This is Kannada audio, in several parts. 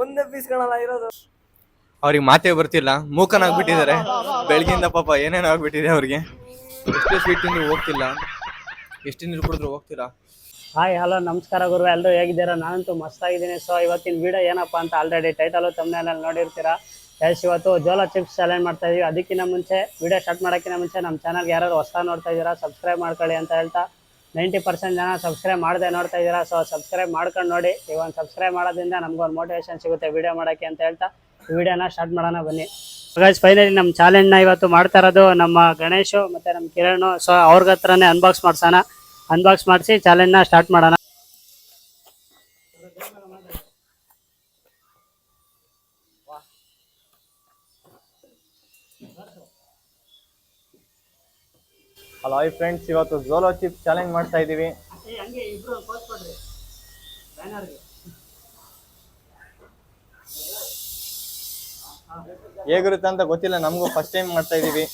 ಒಂದೇ ಪೀಸ್ ಕಾಣಲ್ಲ ಇರೋದು. ಅವ್ರಿಗೆ ಮಾತೇ ಬರ್ತಿಲ್ಲ. ಮೂಕನಾಗ್ಬಿಟ್ಟಿದ್ದಾರೆ ಬೆಳಗಿಂದ ಪಾಪ ಏನೇನು ಆಗ್ಬಿಟ್ಟಿದೆ ಅವ್ರಿಗೆ. ಎಷ್ಟು ಸ್ವೀಟ್ ತಿಂದ್ರು ಹೋಗ್ತಿಲ್ಲ. ಎಷ್ಟು ನೀರು ಕುಡಿದ್ರು ಹೋಗ್ತಿಲ್ಲ. ಹಾಯ್ ಹಲೋ ನಮಸ್ಕಾರ ಗುರು ಎಲ್ಲರೂ ಹೇಗಿದ್ದೀರಾ? ನಾನಂತೂ ಮಸ್ತಾಗಿದ್ದೀನಿ ಸೊ ಇವತ್ತಿನ ವಿಡಿಯೋ ಏನಪ್ಪ ಅಂತ ಆಲ್ರೆಡಿ ಟೈಟಲು ತಮ್ಮನೇಲಿ ನೋಡಿರ್ತೀರಾ. ಎಸ್ ಇವತ್ತು ಜೋಲಾ ಚಿಪ್ಸ್ ಚಾಲೆಂಜ್ ಮಾಡ್ತಾ ಇದೀವಿ. ಅದಕ್ಕಿಂತ ಮುಂಚೆ ವಿಡಿಯೋ ಸ್ಟಾರ್ಟ್ ಮಾಡೋಕ್ಕಿಂತ ಮುಂಚೆ ನಮ್ಮ ಚಾನಲ್ಗೆ ಯಾರು ಹೊಸ ನೋಡ್ತಾ ಇದ್ದೀರಾ ಸಬ್ಸ್ಕ್ರೈಬ್ ಮಾಡ್ಕೊಳ್ಳಿ ಅಂತ ಹೇಳ್ತಾ. ನೈಂಟಿ ಪರ್ಸೆಂಟ್ ಜನ ಸಬ್ಸ್ಕ್ರೈಬ್ ಮಾಡದೆ ನೋಡ್ತಾ ಇದ್ದೀರಾ ಸೊ ಸಬ್ಸ್ಕ್ರೈಬ್ ಮಾಡ್ಕೊಂಡು ನೋಡಿ. ಈ ಒಂದು ಸಬ್ಸ್ಕ್ರೈಬ್ ಮಾಡೋದ್ರಿಂದ ನಮ್ಗೊಂದು ಮೋಟಿವೇಶನ್ ಸಿಗುತ್ತೆ ವಿಡಿಯೋ ಮಾಡೋಕ್ಕೆ ಅಂತ ಹೇಳ್ತಾ ವಿಡಿಯೋನ ಸ್ಟಾರ್ಟ್ ಮಾಡೋಣ ಬನ್ನಿ. ಗೈಸ್ ಫೈನಲಿ ನಮ್ಮ ಚಾಲೆಂಜ್ನ ಇವತ್ತು ಮಾಡ್ತಾ ಇರೋದು ನಮ್ಮ ಗಣೇಶು ಮತ್ತು ನಮ್ಮ ಕಿರಣ್. ಸೊ ಅವ್ರಿಗತ್ರನೇ ಅನ್ಬಾಕ್ಸ್ ಮಾಡ್ಸೋಣ. ಅನ್ಬಾಕ್ಸ್ ಮಾಡಿಸಿ ಚಾಲೆಂಜ್ನ ಸ್ಟಾರ್ಟ್ ಮಾಡೋಣ. ಹಲೋ ಐ ಫ್ರೆಂಡ್ಸ್ ಇವತ್ತು ಝೋಲೋ ಚಿಪ್ ಚಾಲೆಂಜ್ ಮಾಡ್ತಾ ಇದೀವಿ. ಹೇಗಿರುತ್ತೆ ಅಂತ ಗೊತ್ತಿಲ್ಲ ನಮಗೂ ಫಸ್ಟ್ ಟೈಮ್ ಮಾಡ್ತಾ ಇದೀವಿ.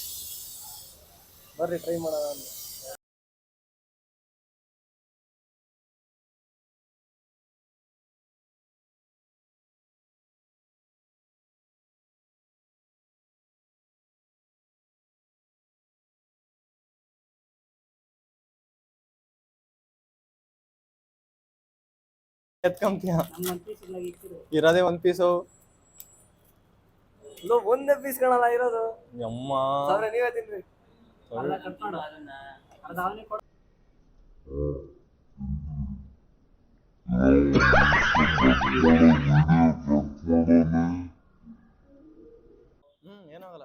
ಬರ್ರಿ ಟ್ರೈ ಮಾಡೋಣ ಎತ್ಕೊಂತೀಯ ಇರೋದೇ ಒಂದ್ ಪೀಸು ಒಂದೇ ಪೀಸ್ ಕಣಲ್ಲ ಇರೋದು. ಯಮ್ಮ. ಸಾವಿರ ನೀವೇ ತಿನ್ರಿ. ಹ್ಮ್ ಏನಾಗಲ್ಲ.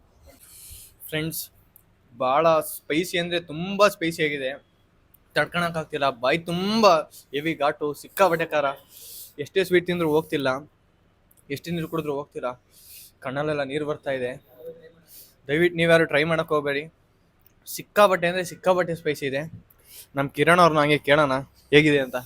ಫ್ರೆಂಡ್ಸ್ ಭಾಳ ಸ್ಪೈಸಿ ಅಂದರೆ ತುಂಬ ಸ್ಪೈಸಿ ಆಗಿದೆ. ತಡ್ಕೊಳಕ್ಕಾಗ್ತಿಲ್ಲ ಬಾಯಿ ತುಂಬ ಹೆವಿ ಘಾಟು ಸಿಕ್ಕಾಬಟ್ಟೆ ಖಾರ. ಎಷ್ಟೇ ಸ್ವೀಟ್ ತಿಂದರೂ ಹೋಗ್ತಿಲ್ಲ. ಎಷ್ಟೇ ನೀರು ಕುಡಿದ್ರೂ ಹೋಗ್ತಿಲ್ಲ. ಕಣ್ಣಲ್ಲೆಲ್ಲ ನೀರು ಬರ್ತಾ ಇದೆ. ದಯವಿಟ್ಟು ನೀವ್ಯಾರು ಟ್ರೈ ಮಾಡೋಕೆ ಹೋಗಬೇಡಿ. ಸಿಕ್ಕಾಬಟ್ಟೆ ಅಂದರೆ ಸಿಕ್ಕಾಬಟ್ಟೆ ಸ್ಪೈಸಿ ಇದೆ. ನಮ್ಮ ಕಿರಣ್ ಅವ್ರನ್ನ ಹಂಗೆ ಕೇಳೋಣ. ಹೇಗಿದೆ ಅಂತ?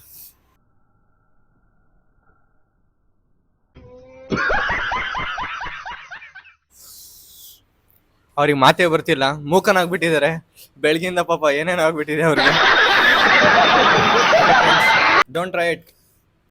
ಅವ್ರಿಗೆ ಮಾತೇ ಬರ್ತಿಲ್ಲ ಮೂಕನಾಗ್ಬಿಟ್ಟಿದ್ದಾರೆ ಬೆಳಗಿಂದ ಪಾಪ ಏನೇನೋ ಆಗ್ಬಿಟ್ಟಿದೆ ಅವ್ರಿಗೆ. Don't try it